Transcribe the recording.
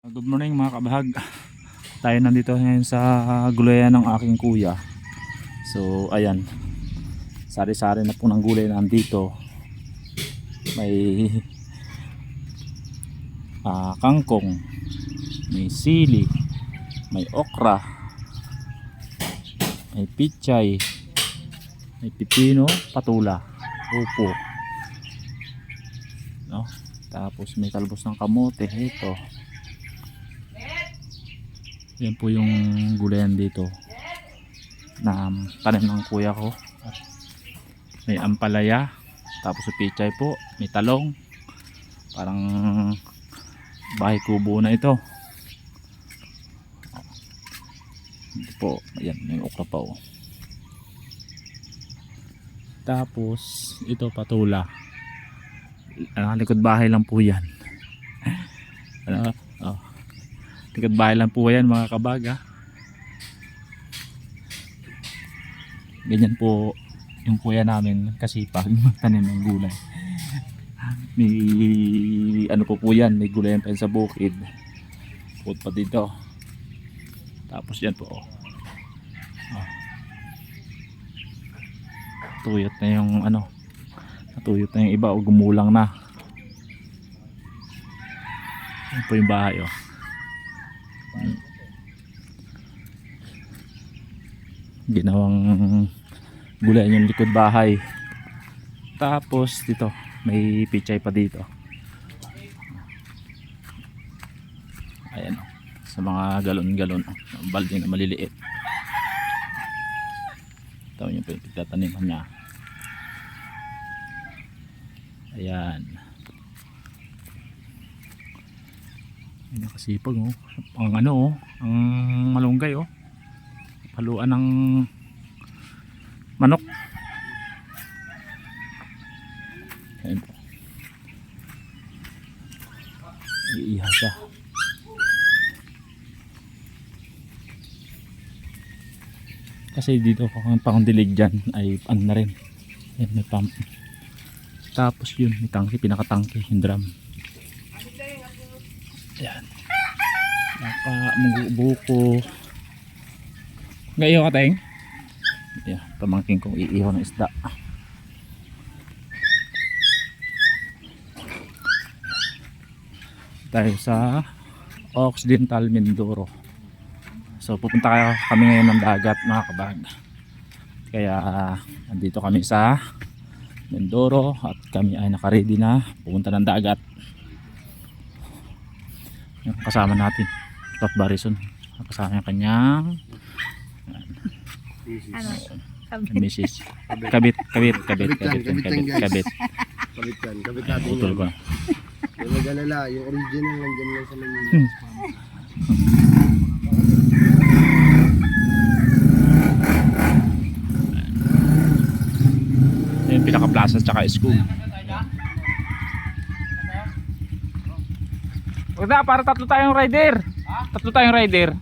Good morning mga kabahag. Tayo nandito ngayon sa gulayan ng aking kuya. So ayan. Sari-sari na po ng gulay nandito. May ah, kangkong, may sili, may okra, may pichay, may pipino, patula, upo. No? Tapos may talbos ng kamote, ito. Yan po yung gulayan dito na tanim ng kuya ko. May ampalaya, tapos sa pichay po, may talong. Parang bahay kubo na ito. Ito po, ayan, may okra pa oh. Tapos, ito patula. Ano, likod bahay lang po yan. ano, Likod bahay lang po yan mga kabaga. Ganyan po yung kuya namin kasipag magtanim ng gulay. May ano po po yan, may gulay pa sa bukid. Bukod pa dito. Tapos yan po. Oh. Oh. Tuyot na yung ano. Natuyot na yung iba o gumulang na. Yan po yung bahay oh. Ginawang gulayan yung likod bahay. Tapos dito may pichay pa dito. Ayan o sa mga galon-galon oh, balde na maliliit. Ito yung pinagtataniman niya. Ayan ay nakasipag oh. Ang ano oh. Ang malunggay oh. Haluan ng manok. Ayan po. Iiha siya. Kasi dito ang pangundilig dyan ay ano na rin. Ayan, may pump. Tapos yun may tangke pinakatangke yung drum ayan naka buko ngayon ka tayong yeah, pamangkin kong iihaw ng isda. Tayo sa Occidental Mindoro. So pupunta kami ngayon ng dagat mga kabag. Kaya nandito kami sa Mindoro at kami ay nakaready na pupunta ng dagat yung kasama natin Tot Barison kasama yung kanyang Ano? Mrs. Kabit, kabit, kabit, kabit, Kabit kabit, kabit kabit, guys. kabit. Kabit yan, kabit natin putol yan. ko. Yung mag-alala, yung original nandyan lang sa Manila. Yung pinaka-plaza tsaka school. Huwag na, para tatlo tayong rider. Tatlo tayong rider.